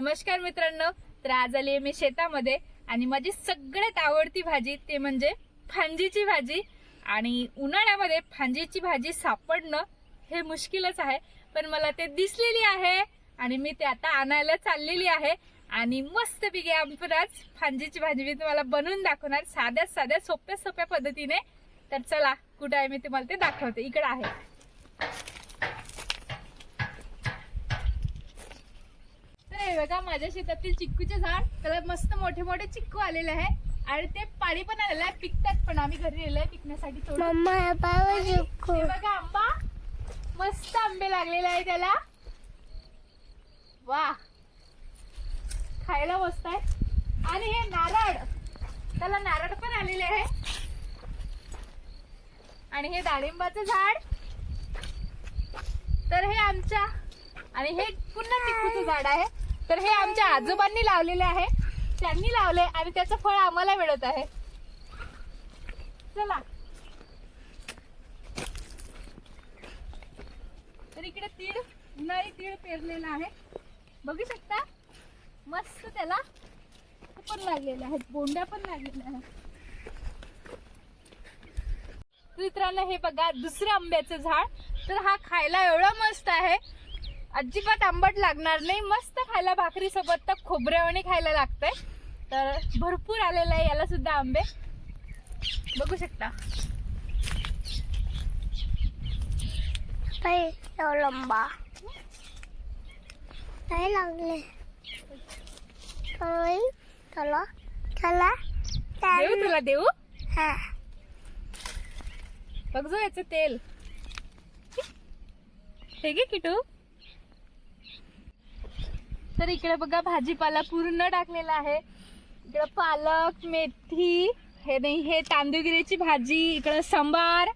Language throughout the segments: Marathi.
नमस्कार मित्रांनो. तर आज आली आहे मी शेतामध्ये आणि माझी सगळ्यात आवडती भाजी ते म्हणजे फांजीची भाजी आणि उन्हाळ्यामध्ये फांजीची भाजी सापडणं हे मुश्किलच आहे पण मला ते दिसलेली आहे आणि मी ते आता आणायला चाललेली आहे आणि मस्तपैकी आपण आज फांजीची भाजी मी तुम्हाला बनवून दाखवणार साध्या साध्या सोप्या सोप्या पद्धतीने. तर चला कुठं आहे मी तुम्हाला ते दाखवते. इकडं आहे. हे बघा माझ्या शेतातील चिक्कूचे झाड. त्याला मस्त मोठे मोठे चिक्कू आलेले आहे. आणि ते पाणी पण आलेलं आहे पिकतात पण. आम्ही घरी नेलंय पिकण्यासाठी थोडं. हे बघा आंबा. मस्त आंबे लागलेले आहे त्याला. वा खायला मस्त आहे. आणि हे नारळ. त्याला नारळ पण आलेले आहे. आणि हे डाळिंबाचं झाड. तर हे आमच्या. आणि हे पुन्हा चिक्कूचं झाड आहे. तर हे आमच्या आजोबांनी लावलेले आहे. त्यांनी लावले आणि त्याचं फळ आम्हाला मिळत आहे. चला. तर इकडे तीळ उन्हाळी तीळ पेरलेला आहे. बघू शकता? मस्त त्याला पण लागलेल्या आहेत बोंड्या पण लागलेल्या आहेत. मित्रांनो हे बघा दुसरं आंब्याचं झाड. तर हा खायला एवढा मस्त आहे. अजिबात आंबट लागणार नाही. मस्त खायला भाकरी सोबत तर खोबऱ्यावाने खायला लागतंय. तर भरपूर आलेला आहे याला सुद्धा आंबे. बघू शकता. लंबा. काय लागले. चला चला. देऊ तुला देऊ? हा. बघ जो याचं तेल. हे घे किटू. तर इकडे बघा भाजीपाला पूर्ण टाकलेला आहे. इकडे पालक मेथी हे नाही हे तांदूळगिरीची भाजी इकडं सांबार.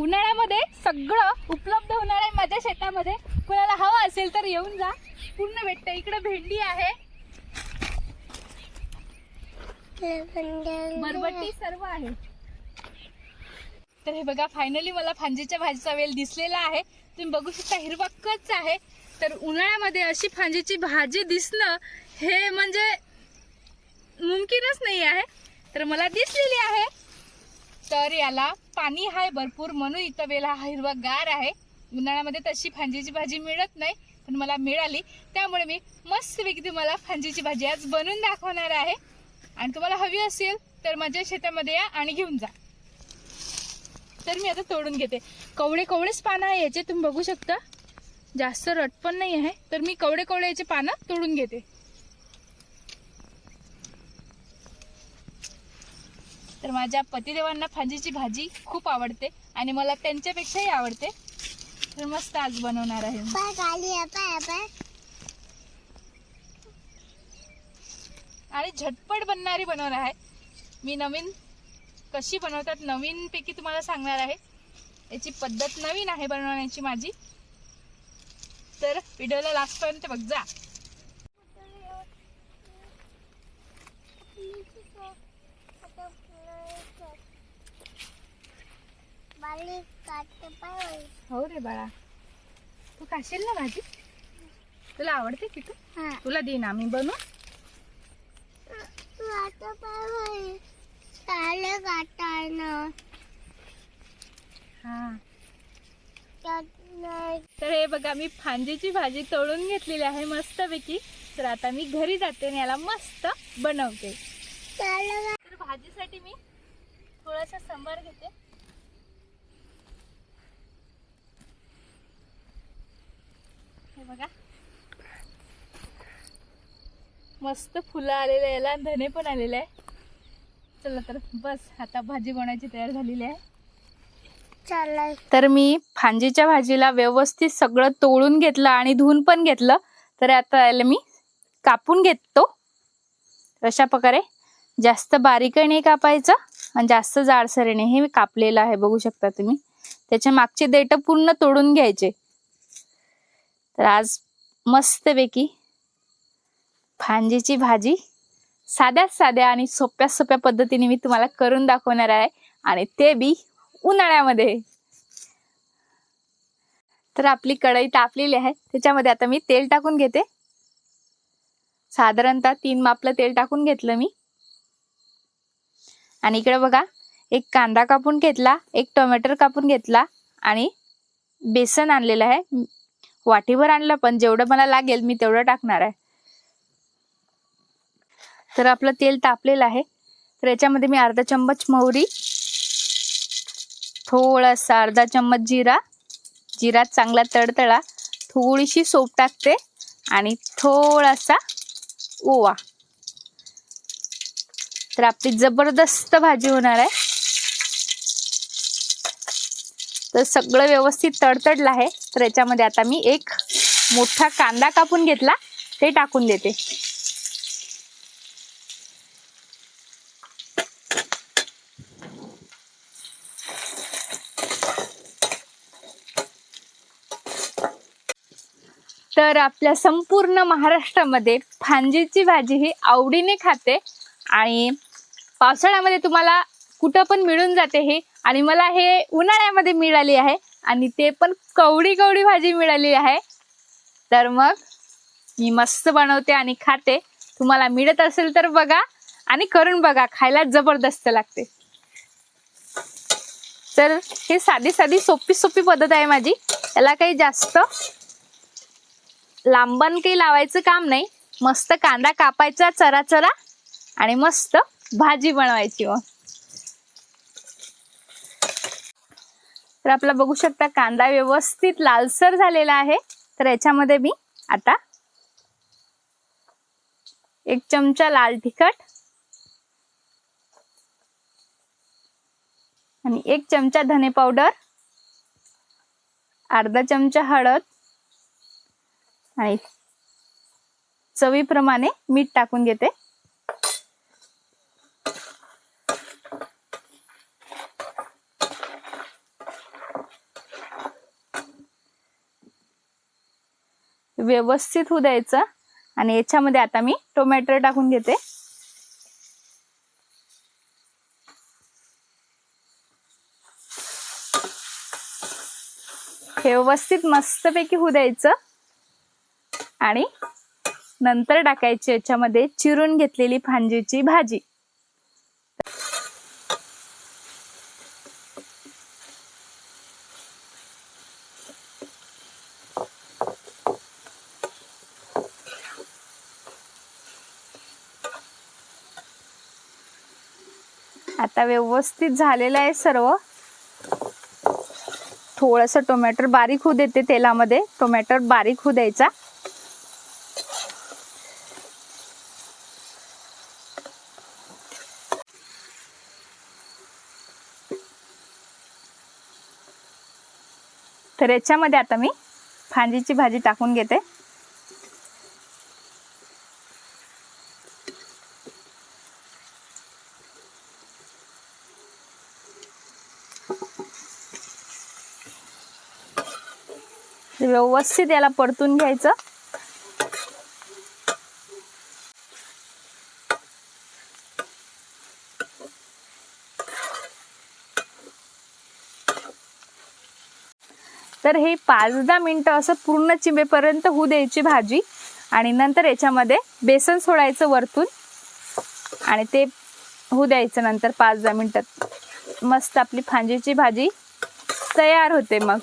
उन्हाळ्यामध्ये सगळं उपलब्ध होणार आहे माझ्या शेतामध्ये. कोणाला हवं असेल तर येऊन जा. पूर्ण भेटतं इकडे भेंडी आहे. बरबटी सर्व आहे. तर हे बघा फायनली मला फांजीच्या भाजीचा वेल दिसलेला आहे. तुम्ही बघू शकता हिरवा कच आहे. तर उन्हाळ्यामध्ये अशी फांजीची भाजी दिसणं हे म्हणजे मुमकिनच नाही आहे. तर मला दिसलेली आहे. तर याला पाणी आहे भरपूर म्हणून इथं वेल हा हिरवा गार आहे. उन्हाळ्यामध्ये तशी फांजीची भाजी मिळत नाही पण मला मिळाली. त्यामुळे मी मस्तपैकी तुम्हाला फांजीची भाजी आज बनवून दाखवणार आहे. आणि तुम्हाला हवी असेल तर माझ्या शेतामध्ये या आणि घेऊन जा. तर मी आता तोडून घेते. कवडे कवडेच पानं आहे याचे तुम्ही बघू शकता. जास्त रट पण नाही आहे तर मी कवडे कवडे याचे पानं तोडून घेते. तर माझ्या पतिदेवांना फांजीची भाजी खूप आवडते आणि मला त्यांच्यापेक्षाही आवडते. तर मस्त आज बनवणार आहे आणि झटपट बनणारी बनवणार आहे. मी नवीन कशी बनवतात नवीन पैकी तुम्हाला सांगणार आहे. याची पद्धत नवीन आहे बनवण्याची माझी. तर व्हिडिओला लास्टपर्यंत बघ जा. हो रे बाळा. तू खाशील ना भाजी? तुला आवडते की तू? हा. तुला देईन आम्ही काटायनं हा. तर हे बघा मी फांजीची भाजी तळून घेतलेली आहे मस्तपैकी. तर आता मी घरी जाते आणि याला मस्त बनवते. तर भाजीसाठी मी थोडासा सांबार घेते. हे बघा. मस्त फुलं आलेले आहे याला धने पण आलेले आहे. चला तर बस आता भाजी बनवायची तयार झालेली आहे. चालाय तर मी फांजीच्या भाजीला व्यवस्थित सगळं तोडून घेतलं आणि धुवून पण घेतलं. तर आता याला मी कापून घेतो. अशा प्रकारे जास्त बारीकही नाही कापायचं आणि जास्त जाडसर नाही. हे मी कापलेलं आहे बघू शकता तुम्ही. त्याच्या मागचे देठ पूर्ण तोडून घ्यायचे. तर आज मस्तपैकी फांजीची भाजी साध्यात साध्या आणि सोप्या सोप्या पद्धतीने मी तुम्हाला करून दाखवणार आहे. आणि ते बी उन्हाळ्यामध्ये. तर आपली कढई तापलेली आहे. त्याच्यामध्ये आता मी तेल टाकून घेते. साधारणतः तीन मापलं तेल टाकून घेतलं मी. आणि इकडे बघा एक कांदा कापून घेतला एक टोमॅटो कापून घेतला आणि बेसन आणलेलं आहे. वाटीवर आणलं पण जेवढं मला लागेल मी तेवढं टाकणार आहे. तर आपलं तेल तापलेलं आहे. तर याच्यामध्ये मी अर्धा चम्मच मोहरी थोडासा अर्धा चम्मच जिरा. जिरा चांगला तडतळा थोडीशी सोप टाकते. आणि थोडासा ओवा. तर आपली जबरदस्त भाजी होणार आहे. तर सगळं व्यवस्थित तडतडलं आहे. तर याच्यामध्ये आता मी एक मोठा कांदा कापून घेतला. ते टाकून देते. तर आपल्या संपूर्ण महाराष्ट्रामध्ये फांजीची भाजी ही आवडीने खाते आणि पावसाळ्यामध्ये तुम्हाला कुठं पण मिळून जाते हे आणि मला हे उन्हाळ्यामध्ये मिळाली आहे आणि ते पण कवडी कवडी भाजी मिळाली आहे. तर मग मी मस्त बनवते आणि खाते. तुम्हाला मिळत असेल तर बघा आणि करून बघा खायला जबरदस्त लागते. तर हे साधी साधी सोपी सोपी पद्धत आहे माझी. याला काही जास्त लांबण काही लावायचं काम नाही. मस्त कांदा कापायचा चरा चरा आणि मस्त भाजी बनवायची मग तर आपला बघू शकता कांदा व्यवस्थित लालसर झालेला आहे. तर याच्यामध्ये मी आता एक चमचा लाल तिखट आणि एक चमचा धने पावडर अर्धा चमचा हळद आणि चवीप्रमाणे मीठ टाकून घेते. व्यवस्थित होऊ द्यायचं आणि याच्यामध्ये आता मी टोमॅटो टाकून घेते. हे व्यवस्थित मस्तपैकी होऊ द्यायचं. आणि नंतर टाकायची याच्यामध्ये चिरून घेतलेली फांजीची भाजी. आता व्यवस्थित झालेलं आहे सर्व. थोडस टोमॅटो बारीक होऊ देते तेलामध्ये. टोमॅटो बारीक होऊ द्यायचा. तर याच्यामध्ये आता मी फांजीची भाजी टाकून घेते. व्यवस्थित याला परतून घ्यायचं. तर हे पाच दहा मिनटं असं पूर्ण चिंबेपर्यंत होऊ द्यायची भाजी. आणि नंतर याच्यामध्ये बेसन सोडायचं वरतून. आणि ते होऊ द्यायचं नंतर पाच दहा मिनटात मस्त आपली फांजीची भाजी तयार होते मग.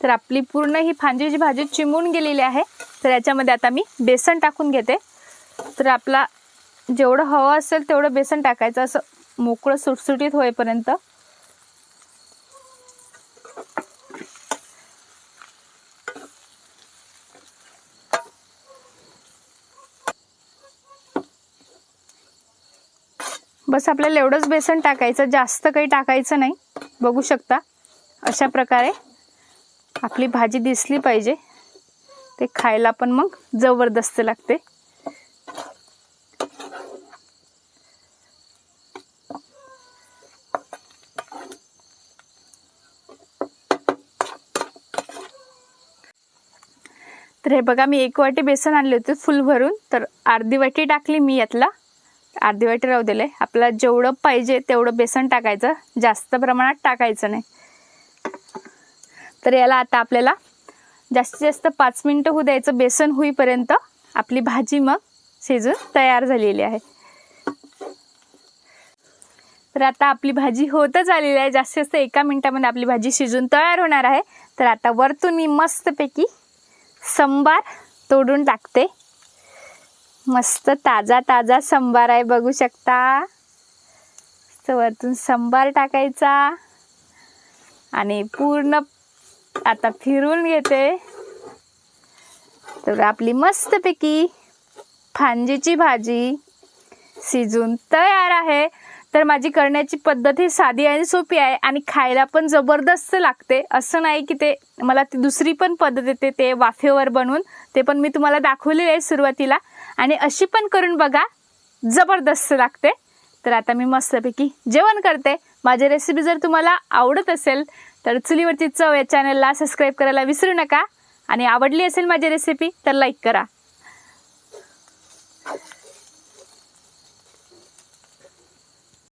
तर आपली पूर्ण ही फांजीची भाजी चिमून गेलेली आहे. तर याच्यामध्ये आता मी बेसन टाकून घेते. तर आपला जेवढं हवं असेल तेवढं बेसन टाकायचं. असं मोकळं सुटसुटीत होईपर्यंत बस आपल्याला एवढंच बेसन टाकायचं जास्त काही टाकायचं नाही. बघू शकता अशा प्रकारे आपली भाजी दिसली पाहिजे. ते खायला पण मग जबरदस्त लागते. तर हे बघा मी एक वाटी बेसन आणले होते फुल भरून तर अर्धी वाटी टाकली मी यातला. अर्धी वाटी राहू दिले. आपल्याला जेवढं पाहिजे तेवढं बेसन टाकायचं. जास्त प्रमाणात टाकायचं नाही. तर याला आता आपल्याला जास्तीत जास्त पाच मिनटं होऊ द्यायचं. बेसन होईपर्यंत आपली भाजी मग शिजून तयार झालेली आहे. तर आता आपली भाजी होतच आलेली आहे. जास्तीत जास्त एका मिनिटामध्ये आपली भाजी शिजून तयार होणार आहे. तर आता वरतून मी मस्तपैकी संबार तोडून टाकते. मस्त ताजा ताजा संबार आहे बघू शकता. वरतून संबार टाकायचा. आणि पूर्ण आता फिरून घेते. तर आपली मस्तपैकी फांजीची भाजी शिजून तयार आहे. तर माझी करण्याची पद्धत ही साधी आणि सोपी आहे आणि खायला पण जबरदस्त लागते. असं नाही की ते मला ती दुसरी पण पद्धत येते ते वाफेवर बनवून. ते पण मी तुम्हाला दाखवलेली आहे सुरुवातीला. आणि अशी पण करून बघा जबरदस्त लागते. तर आता मी मस्तपैकी जेवण करते. माझी रेसिपी जर तुम्हाला आवडत असेल तर चुलीवरची चव या चॅनलला सबस्क्राईब करायला विसरू नका. आणि आवडली असेल माझी रेसिपी तर लाईक करा.